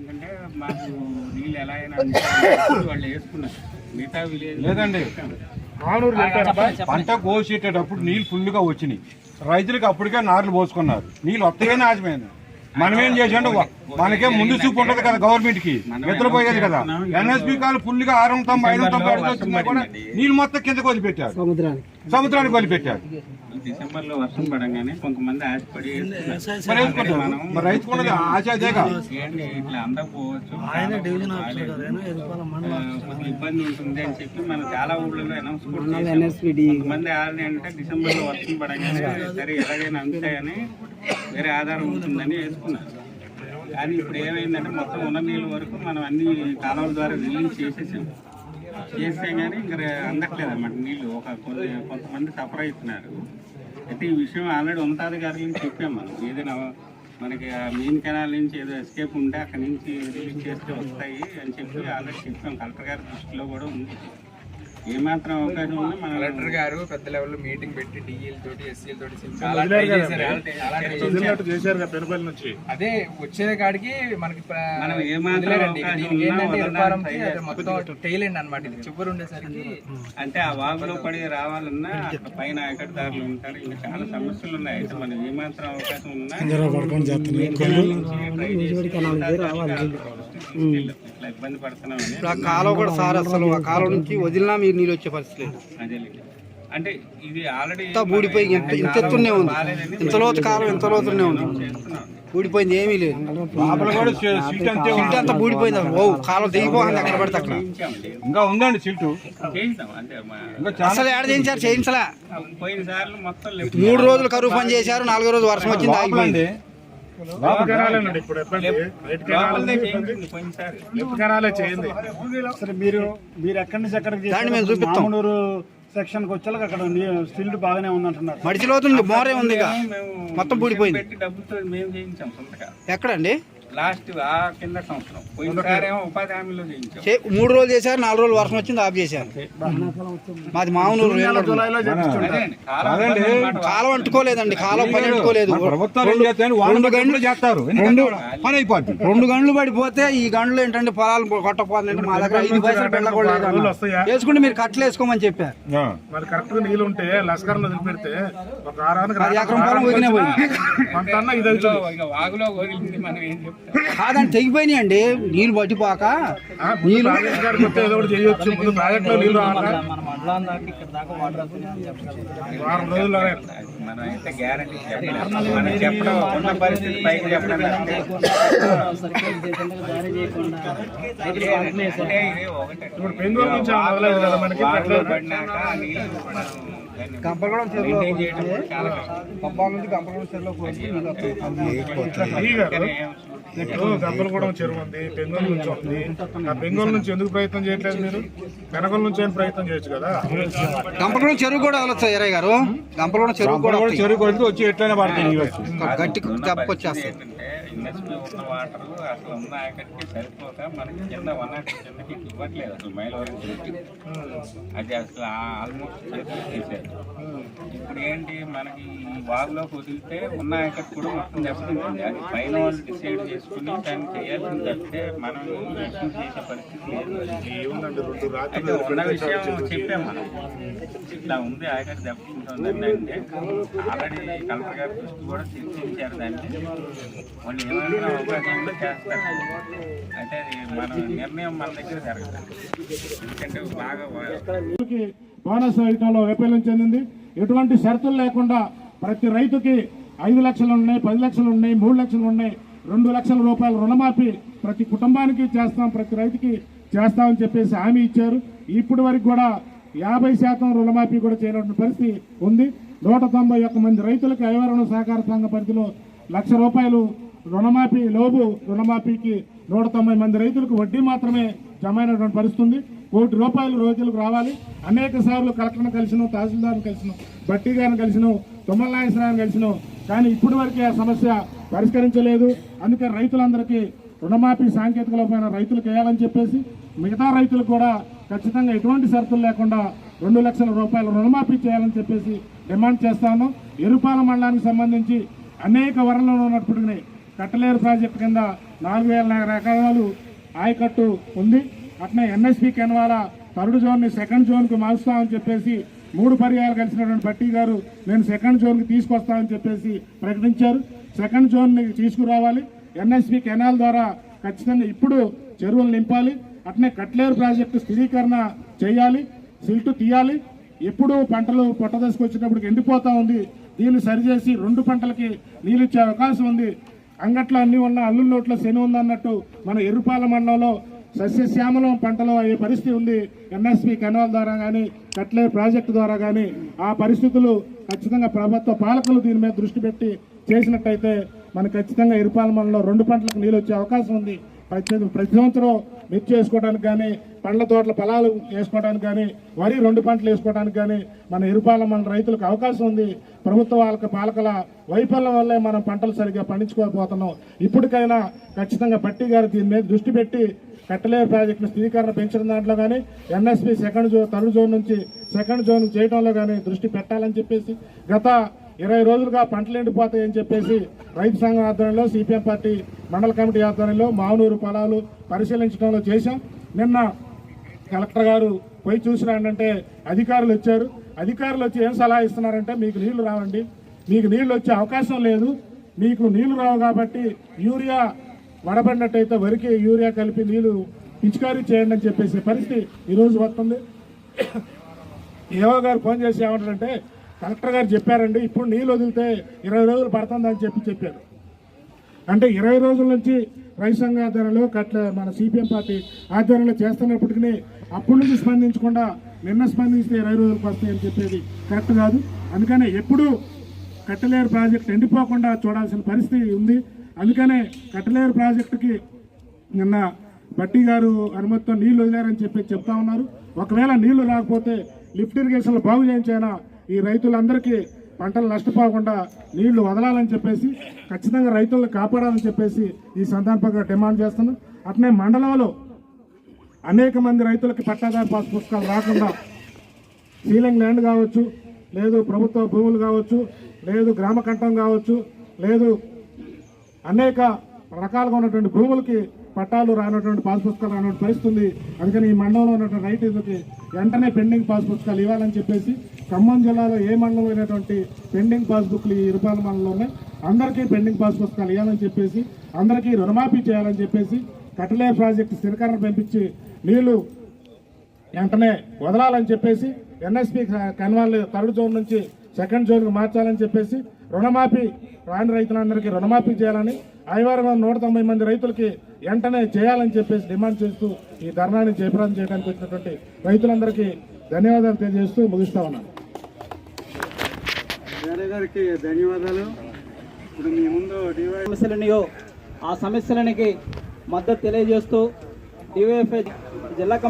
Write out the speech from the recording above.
ఏంటంటే మాకు నీళ్ళు ఎలా అయినా వాళ్ళు వేసుకున్నారు. మిగతా విలేజ్ లేదండి. పంట కోసేటప్పుడు నీళ్ళు ఫుల్గా వచ్చినాయి. రైతులకు అప్పటికే నార్లు పోసుకున్నారు. నీళ్ళు వస్తాయని ఆశమైంది మనం ఏం చేసాడు మనకే ముందు చూపు ఉంటది కదా గవర్నమెంట్కి నిద్రపోయేది కదా. ఎన్ఎస్పి కాలు ఫుల్గా ఆరు తొంభై ఐదు తొంభై నీళ్ళు మొత్తం కిందకు వదిలిపెట్టారు. సముద్రానికి వదిలిపెట్టారు. డిసెంబర్లో వర్షం పడంగానే కొంతమంది ఆశపడి ఇట్లా అందకపోవచ్చు కొద్దిగా ఇబ్బంది ఉంటుంది అని చెప్పి మనం చాలా ఊళ్ళలో అనౌన్స్ కొంతమంది ఆల్రెడీ అంటే డిసెంబర్లో వర్షం పడంగానే సరే. ఎలాగైనా అందుతాయని వేరే ఆధారం ఉంటుందని వేసుకున్నారు. కానీ ఇప్పుడు ఏమైందంటే మొత్తం ఉన్న నీళ్ళ వరకు మనం అన్ని కాలువల ద్వారా రిలీజ్ చేసేసాం. చేస్తే కానీ ఇంకా అందట్లేదు అన్నమాట నీళ్ళు. ఒక కొన్ని కొంతమంది సఫర్ అవుతున్నారు అయితే ఈ విషయం ఆల్రెడీ ఉన్నతాది గారి నుంచి చెప్పాం మనం. ఏదైనా మనకి ఆ మెయిన్ కెనాల్ నుంచి ఏదో ఎస్కేప్ ఉంటే అక్కడి నుంచి రిలీజ్ చేస్తే వస్తాయి అని చెప్పి ఆల్రెడీ చెప్పాం. కలెక్టర్ గారి దృష్టిలో కూడా ఉంది. కలెక్టర్ గారు పెద్ద లెవెల్లో మీటింగ్ పెట్టి డిఎల్ తోటి ఎస్సీఎల్ తోటి. అదే వచ్చే కాడికి మనకి మొత్తం టైల్ ఎండ్ అనమాట ఇది చివరి ఉండేసరికి అంటే ఆ వాగులో పడి రావాలన్నా అక్కడ పైన ఎక్కడిదారులు ఉంటారు. ఇంకా చాలా సమస్యలు ఉన్నాయి. అయితే మనం ఏమాత్రం అవకాశం ఉన్నా ఇబ్బంది పడుతున్నామని ఇప్పుడు ఆ కాలువ కూడా సార్ అసలు ఆ కాలువ నుంచి వదిలినా మీరు నీళ్ళు వచ్చే పరిస్థితి లేదు. అదేలేండి. అంటే ఇది ఆల్రెడీ అంతా బూడిపోయి ఇంత ఇంత ఎత్తునే ఉంది. ఇంత లోతు కాలం ఇంత లోతునే ఉంది. ఊడిపోయింది ఏమీ లేదు. లోపల కూడా సీట్ అంతే ఉంది. అంతా బూడిపోయింది అసలు. ఓ కాలువ దిగిపోతుంది అక్కడ పడితే అక్కడ. ఇంకా ఉందండి సీటు. చేయిస్తాం అంటే మా- ఇంకా చాలా అసలు ఏడ చేయించారు? చేయించలే. పోయిన సార్లు మొత్తం లెఫ్ట్ మూడు రోజులు కరువు పని చేశారు నాలుగో రోజు వర్షం వచ్చింది ఆగిపోయింది. లోపలండి సరే మీరు మీరు ఎక్కడి నుంచి ఎక్కడికి. మామూలు సెక్షన్కి వచ్చాక అక్కడ స్టిల్ బాగానే ఉందంటున్నారు. మడిచి లోతుంది మోరే ఉంది మొత్తం పూడిపోయింది. ఎక్కడండి? లాస్ట్ ఆ కింద సంవత్సరం. పోయినసారి ఏమో ఉపాధి హామీలో చేయించాం చే- మూడు రోజులు చేశారు నాలుగు రోజులు వర్షం వచ్చింది ఆఫ్ చేశారు. మాది మామూలు అదే అండి. కాలం అదండి. ఇబ్బంది అన్నమాట. కాలం అంటుకోలేదండి కాలం పని అంటుకోలేదు. మన ప్రభుత్వాలు ఏం చేస్తాయని వాళ్ళ రెండు గంటలు గంటలు చేస్తారు. ఎందుకంటే పని అయిపోద్ది. రెండు గంటలు పడిపోతే ఈ గంటలు ఏంటంటే పొలాలు కొట్టకపోతుందంటే మా దగ్గర ఐదు పైసలు. వస్తాయా? వేసుకుంటే మీరు కట్టలు వేసుకోమని చెప్పారు. ఆ. మరి కరెక్ట్గా నీళ్ళు ఉంటే లస్కర్ వదిలిపెడితే ఒక ఆరానికి పది ఎకరం పొలం వదిలినే పోయింది కొంత అన్న ఇది అవుతుంది. ఇక వాగులో వదిలింది మనం ఏం చెప్తాం కాదండి తెగిపోయినాయండి. నీళ్ళు పట్టిపోక. నీళ్ళు గంపలగూడెం చెరువులో నుంచి చెరువులో గంపలగూడెం చెరువు ఉంది బెంగళూరు నుంచి వస్తుంది. ఆ బెంగళూరు నుంచి ఎందుకు ప్రయత్నం చేయట్లేదు మీరు? వెనగల నుంచి ఏం ప్రయత్నం చేయొచ్చు కదా? గంపలగూడెం చెరువు కూడా వెళ్ళొచ్చు ఎరయ్య గారు. గంపలగూడెం చెరువు కూడా కూడా. చెరుకు కొడితే వచ్చి నీళ్ళు వచ్చి గట్టి దెబ్బకొచ్చేస్తాయి ఏంటంటే ఇండస్ట్రీ ఉన్న వాటర్ అసలు ఉన్న ఆయకటికి సరిపోక మనకి కింద వన్ నాట్ కిందకి ఇవ్వట్లేదు అసలు మైలవరం చెరువుకి అది అసలు ఆల్మోస్ట్ చేతులు తీసేది ఇప్పుడు ఏంటి మనకి ఈ వాగులోకి వదిలితే ఉన్న కూడా మొత్తం దెబ్బతింటుంది. అది పైన వాళ్ళు డిసైడ్ చేసుకుని దాన్ని చేయాల్సింది తప్పితే మనం ఇష్యూ చేసే పరిస్థితి లేదు. అయితే ఉన్న విషయం చెప్పాం మనం. ఇట్లా ఉంది ఆయకట్టు దెబ్బతింటుందండి అంటే ఆల్రెడీ కలెక్టర్ గారి దృష్టి కూడా చర్చించారు దాన్ని. వాళ్ళు ఏమైనా అవకాశం ఉంటే చేస్తారు. అయితే అది మన నిర్ణయం మన దగ్గర జరగదు. ఎందుకంటే బాగా బోనస్ రహితంలో వైఫల్యం చెందింది. ఎటువంటి షరతులు లేకుండా ప్రతి రైతుకి ఐదు లక్షలు ఉన్నాయి పది లక్షలు ఉన్నాయి మూడు లక్షలు ఉన్నాయి రెండు లక్షల రూపాయల రుణమాఫీ ప్రతి కుటుంబానికి చేస్తాం ప్రతి రైతుకి చేస్తామని చెప్పేసి హామీ ఇచ్చారు. ఇప్పటి వరకు కూడా యాభై శాతం రుణమాఫీ కూడా చేయనటువంటి పరిస్థితి ఉంది. నూట తొంభై ఒక్క మంది రైతులకు ఐవరణ సహకార సంఘ పరిధిలో లక్ష రూపాయలు రుణమాఫీ లోబు రుణమాఫీకి నూట తొంభై మంది రైతులకు వడ్డీ మాత్రమే జమ అయినటువంటి పరిస్థితి ఉంది కోటి రూపాయలు రోజులకు రావాలి. అనేక సార్లు కలెక్టర్ను కలిసినాం తహసీల్దార్ని కలిసినాం బట్టి గారిని కలిసినాం తుమ్మల నాగేశ్వరరావుని కలిసినాం. కానీ ఇప్పటి వరకే ఆ సమస్య పరిష్కరించలేదు. అందుకే రైతులందరికీ రుణమాఫీ సాంకేతిక లోపమైన రైతులకు వేయాలని చెప్పేసి మిగతా రైతులకు కూడా ఖచ్చితంగా ఎటువంటి షరతులు లేకుండా రెండు లక్షల రూపాయల రుణమాఫీ చేయాలని చెప్పేసి డిమాండ్ చేస్తాను ఎరుపాల మండలానికి సంబంధించి అనేక వరంలో ఉన్నప్పటికీ కట్టలేరు ప్రాజెక్టు కింద నాలుగు వేల ఎకరాలు ఆయకట్టు ఉంది. అట్నే ఎన్ఎస్పి కెన్వాల థర్డ్ జోన్ని సెకండ్ జోన్కు మారుస్తామని చెప్పేసి మూడు పర్యాలు కలిసినటువంటి భట్టి గారు నేను సెకండ్ జోన్కి తీసుకొస్తామని చెప్పేసి ప్రకటించారు. సెకండ్ జోన్ని తీసుకురావాలి. ఎన్ఎస్పి కెనాల్ ద్వారా ఖచ్చితంగా ఇప్పుడు చెరువులు నింపాలి. అట్నే కట్లేరు ప్రాజెక్టు స్థిరీకరణ చేయాలి. సిల్టు తీయాలి. ఎప్పుడు పంటలు పొట్ట దశకు వచ్చినప్పుడు ఎండిపోతా ఉంది. దీన్ని సరిచేసి రెండు పంటలకి నీళ్ళు ఇచ్చే అవకాశం ఉంది. అంగట్లో అన్ని ఉన్న అల్లు నోట్లో శని ఉందన్నట్టు మన ఎరుపాల మండలంలో సస్యశ్యామలం పంటలో అయ్యే పరిస్థితి ఉంది. ఎన్ఎస్పి కెనాల్ ద్వారా కానీ కట్లే ప్రాజెక్టు ద్వారా కానీ ఆ పరిస్థితులు ఖచ్చితంగా ప్రభుత్వ పాలకులు దీని మీద దృష్టి పెట్టి చేసినట్టయితే మనకు ఖచ్చితంగా ఎరుపాల మండలంలో రెండు పంటలకు నీళ్ళు వచ్చే అవకాశం ఉంది. ప్రతి ప్రతి సంవత్సరం మిర్చి వేసుకోవడానికి కానీ పండ్ల తోటల పొలాలు వేసుకోవడానికి కానీ వరి రెండు పంటలు వేసుకోవడానికి కానీ మన ఇరుపాల మన రైతులకు అవకాశం ఉంది. ప్రభుత్వ వాళ్ళకి పాలకుల వైఫల్యం వల్లే మనం పంటలు సరిగ్గా పండించుకోకపోతున్నాం. ఇప్పటికైనా ఖచ్చితంగా పట్టి గారు దీని మీద దృష్టి పెట్టి కట్టలేరు ప్రాజెక్టును స్థిరీకరణ పెంచడం దాంట్లో కానీ NSP second zone third zone నుంచి సెకండ్ జోన్ చేయడంలో కానీ దృష్టి పెట్టాలని చెప్పేసి గత ఇరవై రోజులుగా పంటలు ఎండిపోతాయని చెప్పేసి రైతు సంఘం ఆధ్వర్యంలో సిపిఎం పార్టీ మండల కమిటీ ఆధ్వర్యంలో మావునూరు పొలాలు పరిశీలించడంలో చేశాం. నిన్న కలెక్టర్ గారు పోయి చూసినాడంటే అధికారులు వచ్చారు. అధికారులు వచ్చి ఏం సలహా ఇస్తున్నారంటే మీకు నీళ్ళు రావండి. మీకు నీళ్ళు వచ్చే అవకాశం లేదు. మీకు నీళ్ళు రావు కాబట్టి యూరియా వడబడినట్టయితే వరికి యూరియా కలిపి నీళ్ళు పిచికారీ చేయండి అని చెప్పేసి పరిస్థితి ఈరోజు వస్తుంది. ఏవో గారు ఫోన్ చేసి ఏమంటారంటే కలెక్టర్ గారు చెప్పారండి ఇప్పుడు నీళ్ళు వదిలితే ఇరవై రోజులు పడుతుందని చెప్పి చెప్పారు. అంటే ఇరవై రోజుల నుంచి రైతు సంఘ ఆధ్వర్యంలో కట్ల మన సిపిఎం పార్టీ ఆధ్వర్యంలో చేస్తున్నప్పటికీ అప్పటి నుంచి స్పందించకుండా నిన్న స్పందిస్తే ఇరవై రోజులకు వస్తాయని చెప్పేది కరెక్ట్ కాదు. అందుకనే ఎప్పుడు కట్టలేరు ప్రాజెక్ట్ ఎండిపోకుండా చూడాల్సిన పరిస్థితి ఉంది. అందుకనే కట్టలేరు ప్రాజెక్టుకి నిన్న బట్టి గారు అనుమతితో నీళ్ళు వదిలారని చెప్పి చెప్తా ఉన్నారు. ఒకవేళ నీళ్ళు రాకపోతే లిఫ్ట్ ఇరిగేషన్లు బాగు చేయించైనా ఈ రైతులందరికీ పంటలు నష్టపోకుండా నీళ్ళు వదలాలని చెప్పేసి ఖచ్చితంగా రైతులను కాపాడాలని చెప్పేసి ఈ సందర్భంగా డిమాండ్ చేస్తున్నాం. అట్నే మండలంలో అనేక మంది రైతులకి పట్టాదారు పాస్ పుస్తకాలు రాకుండా సీలింగ్ ల్యాండ్ కావచ్చు లేదు ప్రభుత్వ భూములు కావచ్చు లేదు గ్రామ కంఠం కావచ్చు లేదు అనేక రకాలుగా ఉన్నటువంటి భూములకి పట్టాలు రానటువంటి పాస్ పుస్తకాలు రానటువంటి పరిస్థితి ఉంది. అందుకని ఈ మండలంలో ఉన్నటువంటి రైతులకి వెంటనే పెండింగ్ పాస్ పుస్తకాలు ఇవ్వాలని చెప్పేసి ఖమ్మం జిల్లాలో ఏ మండలం అయినటువంటి పెండింగ్ పాస్బుక్లు ఈ ఇరుపాల మండలంలో ఉన్నాయి అందరికీ పెండింగ్ పాస్ పుస్తకాలు ఇవ్వాలని చెప్పేసి అందరికీ రుణమాఫీ చేయాలని చెప్పేసి కటలే ప్రాజెక్టు స్థిరీకరణ పెంపించి నీళ్ళు వెంటనే వదలాలని చెప్పేసి ఎన్ఎస్పి కన్వాల్ థర్డ్ జోన్ నుంచి సెకండ్ జోన్కి మార్చాలని చెప్పేసి రుణమాఫీ రాని రైతులందరికీ రుణమాఫీ చేయాలని ఐవారం నూట తొంభై మంది రైతులకి వెంటనే చేయాలని చెప్పేసి డిమాండ్ చేస్తూ ఈ ధర్నాన్ని జయప్రదం చేయడానికి వచ్చినటువంటి రైతులందరికీ ధన్యవాదాలు తెలియజేస్తూ ముగిస్తా ఉన్నాను. వేరే గారికి ధన్యవాదాలు. ఇప్పుడు మీ ముందు డివై సమస్యలనియో ఆ సమస్యలనికి మద్దతు తెలియజేస్తూ డివైఎఫ్ఐ జిల్లా కమిటీ